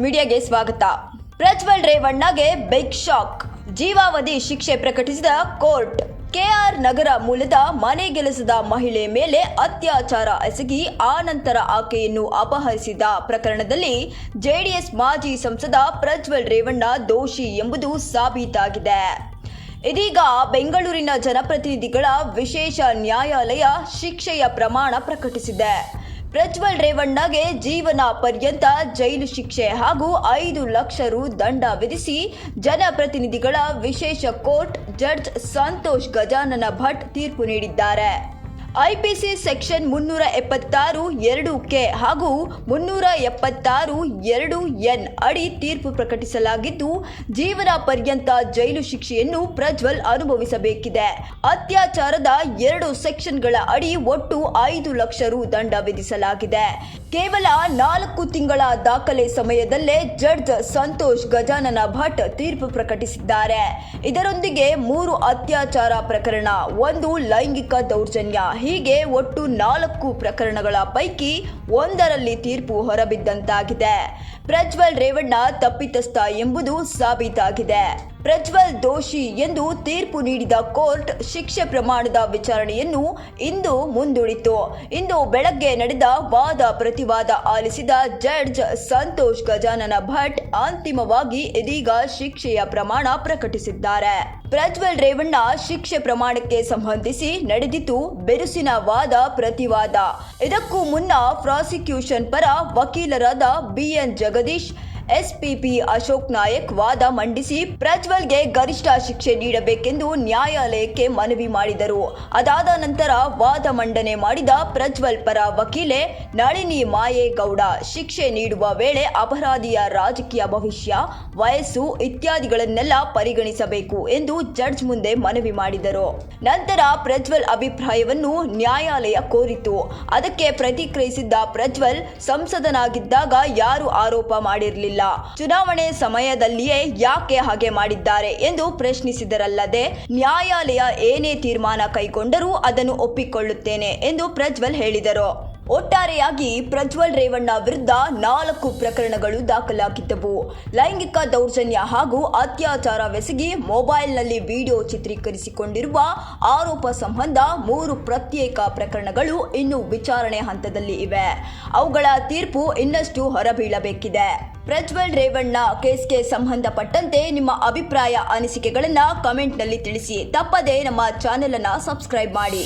ಮೀಡಿಯಾಗೆ ಸ್ವಾಗತ. ಪ್ರಜ್ವಲ್ ರೇವಣ್ಣಗೆ big shock. ಜೀವಾವಧಿ ಶಿಕ್ಷೆ ಪ್ರಕಟಿಸಿದ ಕೋರ್ಟ್. ಕೆಆರ್ ನಗರ ಮೂಲದ ಮನೆಗೆಲಸದ ಮಹಿಳೆ ಮೇಲೆ ಅತ್ಯಾಚಾರ ಎಸಗಿ ಆ ನಂತರ ಆಕೆಯನ್ನು ಅಪಹರಿಸಿದ ಪ್ರಕರಣದಲ್ಲಿ ಜೆಡಿಎಸ್ ಮಾಜಿ ಸಂಸದ ಪ್ರಜ್ವಲ್ ರೇವಣ್ಣ ದೋಷಿ ಎಂಬುದು ಸಾಬೀತಾಗಿದೆ. ಇದೀಗ ಬೆಂಗಳೂರಿನ ಜನಪ್ರತಿನಿಧಿಗಳ ವಿಶೇಷ ನ್ಯಾಯಾಲಯ ಶಿಕ್ಷೆಯ ಪ್ರಮಾಣ ಪ್ರಕಟಿಸಿದೆ. ಪ್ರಜ್ವಲ್ ರೇವಣ್ಣಗೆ ಜೀವನ ಪರ್ಯಂತ ಜೈಲು ಶಿಕ್ಷೆ ಹಾಗೂ ಐದು ಲಕ್ಷ ರು ದಂಡ ವಿಧಿಸಿ ಜನಪ್ರತಿನಿಧಿಗಳ ವಿಶೇಷ ಕೋರ್ಟ್ ಜಡ್ಜ್ ಸಂತೋಷ್ ಗಜಾನನ ಭಟ್ ತೀರ್ಪು ನೀಡಿದ್ದಾರೆ. ಐಪಿಸಿ ಸೆಕ್ಷನ್ ಮುನ್ನೂರ ಎಪ್ಪತ್ತಾರು ಎರಡು ಕೆ ಹಾಗೂ ಮುನ್ನೂರ ಎಪ್ಪತ್ತಾರು ಎರಡು ಎನ್ ಅಡಿ ತೀರ್ಪು ಪ್ರಕಟಿಸಲಾಗಿದ್ದು, ಜೀವನ ಪರ್ಯಂತ ಜೈಲು ಶಿಕ್ಷೆಯನ್ನು ಪ್ರಜ್ವಲ್ ಅನುಭವಿಸಬೇಕಿದೆ. ಅತ್ಯಾಚಾರದ ಎರಡು ಸೆಕ್ಷನ್ಗಳ ಅಡಿ ಒಟ್ಟು ಐದು ಲಕ್ಷ ರು ದಂಡ ವಿಧಿಸಲಾಗಿದೆ. ಕೇವಲ ನಾಲ್ಕು ತಿಂಗಳ ದಾಖಲೆ ಸಮಯದಲ್ಲೇ ಜಡ್ಜ್ ಸಂತೋಷ್ ಗಜಾನನ ಭಟ್ ತೀರ್ಪು ಪ್ರಕಟಿಸಿದ್ದಾರೆ. ಇದರೊಂದಿಗೆ ಮೂರು ಅತ್ಯಾಚಾರ ಪ್ರಕರಣ, ಒಂದು ಲೈಂಗಿಕ ದೌರ್ಜನ್ಯ ಹೀಗೆ ಒಟ್ಟು ನಾಲ್ಕು ಪ್ರಕರಣಗಳ ಪೈಕಿ ಒಂದರಲ್ಲಿ ತೀರ್ಪು ಹೊರಬಿದ್ದಂತಾಗಿದೆ. ಪ್ರಜ್ವಲ್ ರೇವಣ್ಣ ತಪ್ಪಿತಸ್ಥ ಎಂಬುದು ಸಾಬೀತಾಗಿದೆ. ಪ್ರಜ್ವಲ್ ದೋಷಿ ಎಂದು ತೀರ್ಪು ನೀಡಿದ ಕೋರ್ಟ್ ಶಿಕ್ಷೆ ಪ್ರಮಾಣದ ವಿಚಾರಣೆಯನ್ನು ಇಂದು ಮುಂದೂಡಿತು ಇಂದು ಬೆಳಗ್ಗೆ ನಡೆದ ವಾದ ಪ್ರತಿವಾದ ಆಲಿಸಿದ ಜಡ್ಜ್ ಸಂತೋಷ್ ಗಜಾನನ ಭಟ್ ಅಂತಿಮವಾಗಿ ಇದೀಗ ಶಿಕ್ಷೆಯ ಪ್ರಮಾಣ ಪ್ರಕಟಿಸಿದ್ದಾರೆ. ಪ್ರಜ್ವಲ್ ರೇವಣ್ಣ ಶಿಕ್ಷೆ ಪ್ರಮಾಣಕ್ಕೆ ಸಂಬಂಧಿಸಿ ನಡೆದಿತು ಬಿರುಸಿನ ವಾದ ಪ್ರತಿವಾದ. ಇದಕ್ಕೂ ಮುನ್ನ ಪ್ರಾಸಿಕ್ಯೂಷನ್ ಪರ ವಕೀಲರಾದ ಬಿಎನ್ જગદીશ ಎಸ್ಪಿಪಿ ಅಶೋಕ್ ನಾಯಕ್ ವಾದ ಮಂಡಿಸಿ ಪ್ರಜ್ವಲ್ಗೆ ಗರಿಷ್ಠ ಶಿಕ್ಷೆ ನೀಡಬೇಕೆಂದು ನ್ಯಾಯಾಲಯಕ್ಕೆ ಮನವಿ ಮಾಡಿದರು. ಅದಾದ ನಂತರ ವಾದ ಮಂಡನೆ ಮಾಡಿದ ಪ್ರಜ್ವಲ್ ಪರ ವಕೀಲೆ ನಳಿನಿ ಮಾಯೇಗೌಡ ಶಿಕ್ಷೆ ನೀಡುವ ವೇಳೆ ಅಪರಾಧಿಯ ರಾಜಕೀಯ ಭವಿಷ್ಯ, ವಯಸ್ಸು ಇತ್ಯಾದಿಗಳನ್ನೆಲ್ಲ ಪರಿಗಣಿಸಬೇಕು ಎಂದು ಜಡ್ಜ್ ಮುಂದೆ ಮನವಿ ಮಾಡಿದರು. ನಂತರ ಪ್ರಜ್ವಲ್ ಅಭಿಪ್ರಾಯವನ್ನು ನ್ಯಾಯಾಲಯ ಕೋರಿತು. ಅದಕ್ಕೆ ಪ್ರತಿಕ್ರಿಯಿಸಿದ್ದ ಪ್ರಜ್ವಲ್, ಸಂಸದನಾಗಿದ್ದಾಗ ಯಾರು ಆರೋಪ ಮಾಡಿರಲಿಲ್ಲ. ಚುನಾವಣೆ ಸಮಯದಲ್ಲಿಯೇ ಯಾಕೆ ಹಾಗೆ ಮಾಡಿದ್ದಾರೆ ಎಂದು ಪ್ರಶ್ನಿಸಿದರಲ್ಲದೆ, ನ್ಯಾಯಾಲಯ ಏನೇ ತೀರ್ಮಾನ ಕೈಗೊಂಡರೂ ಅದನ್ನು ಒಪ್ಪಿಕೊಳ್ಳುತ್ತೇನೆ ಎಂದು ಪ್ರಜ್ವಲ್ ಹೇಳಿದರು. ಒಟ್ಟಾರೆಯಾಗಿ ಪ್ರಜ್ವಲ್ ರೇವಣ್ಣ ವಿರುದ್ಧ ನಾಲ್ಕು ಪ್ರಕರಣಗಳು ದಾಖಲಾಗಿದ್ದವು. ಲೈಂಗಿಕ ದೌರ್ಜನ್ಯ ಹಾಗೂ ಅತ್ಯಾಚಾರವೆಸಗಿ ಮೊಬೈಲ್ನಲ್ಲಿ ವಿಡಿಯೋ ಚಿತ್ರೀಕರಿಸಿಕೊಂಡಿರುವ ಆರೋಪ ಸಂಬಂಧ ಮೂರು ಪ್ರತ್ಯೇಕ ಪ್ರಕರಣಗಳು ಇನ್ನು ವಿಚಾರಣೆ ಹಂತದಲ್ಲಿ ಇವೆ. ಅವುಗಳ ತೀರ್ಪು ಇನ್ನಷ್ಟು ಹೊರಬೀಳಬೇಕಿದೆ. ಪ್ರಜ್ವಲ್ ರೇವಣ್ಣ ಕೇಸ್ಗೆ ಸಂಬಂಧಪಟ್ಟಂತೆ ನಿಮ್ಮ ಅಭಿಪ್ರಾಯ ಅನಿಸಿಕೆಗಳನ್ನು ಕಮೆಂಟ್ನಲ್ಲಿ ತಿಳಿಸಿ. ತಪ್ಪದೇ ನಮ್ಮ ಚಾನೆಲ್ ಅನ್ನು ಸಬ್ಸ್ಕ್ರೈಬ್ ಮಾಡಿ.